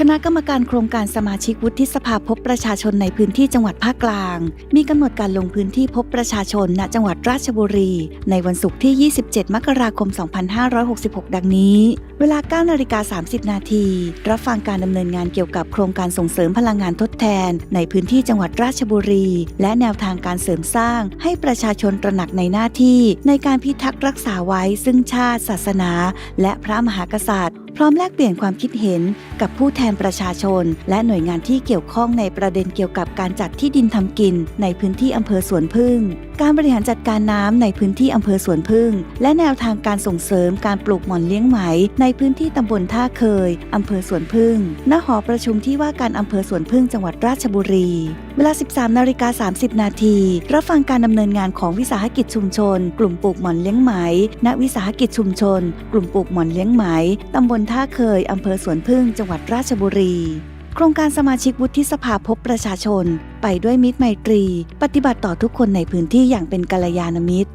คณะกรรมการโครงการสมาชิกวุฒิสภาพบประชาชนในพื้นที่จังหวัดภาคกลาง มีกำหนดการลงพื้นที่พบประชาชนณจังหวัดราชบุรี ในวันศุกร์ที่ 27 มกราคม 2566 ดังนี้ เวลา 9 นาฬิกา 30 นาที รับฟังการดำเนินงานเกี่ยวกับโครงการส่งเสริมพลังงานทดแทน ในพื้นที่จังหวัดราชบุรี และแนวทางการเสริมสร้าง ให้ประชาชนตระหนักในหน้าที่ ในการพิทักษ์รักษาไว้ซึ่งชาติ ศาสนา และพระมหากษัตริย์ พร้อมแลกเปลี่ยนความคิดเห็นกับผู้แทนประชาชน และหน่วยงานที่เกี่ยวข้องในประเด็นเกี่ยวกับการจัดที่ดินทำกิน ในพื้นที่อำเภอสวนพึ่ง การบริหารจัดการน้ำในพื้นที่อำเภอสวนพึ่ง และแนวทางการส่งเสริมการปลูกหม่อนเลี้ยงไหม ในพื้นที่ตำบลท่าเคยอำเภอสวนพึ่งณหอประชุมที่ว่าการอำเภอสวนพึ่งจังหวัดราชบุรี เวลา 13นาฬิกา30 นาทีรับฟังการดำเนินงานของวิสาหกิจชุมชน กลุ่มปลูกหม่อนเลี้ยงไหม ณวิสาหกิจชุมชน กลุ่มปลูกหม่อนเลี้ยงไหมตำบลท่าเคยอำเภอสวนพึ่งจังหวัดราชบุรี โครงการสมาชิกวุฒิสภาพบประชาชน ไปด้วยมิตรไมตรี ปฏิบัติต่อทุกคนในพื้นที่อย่างเป็นกัลยาณมิตร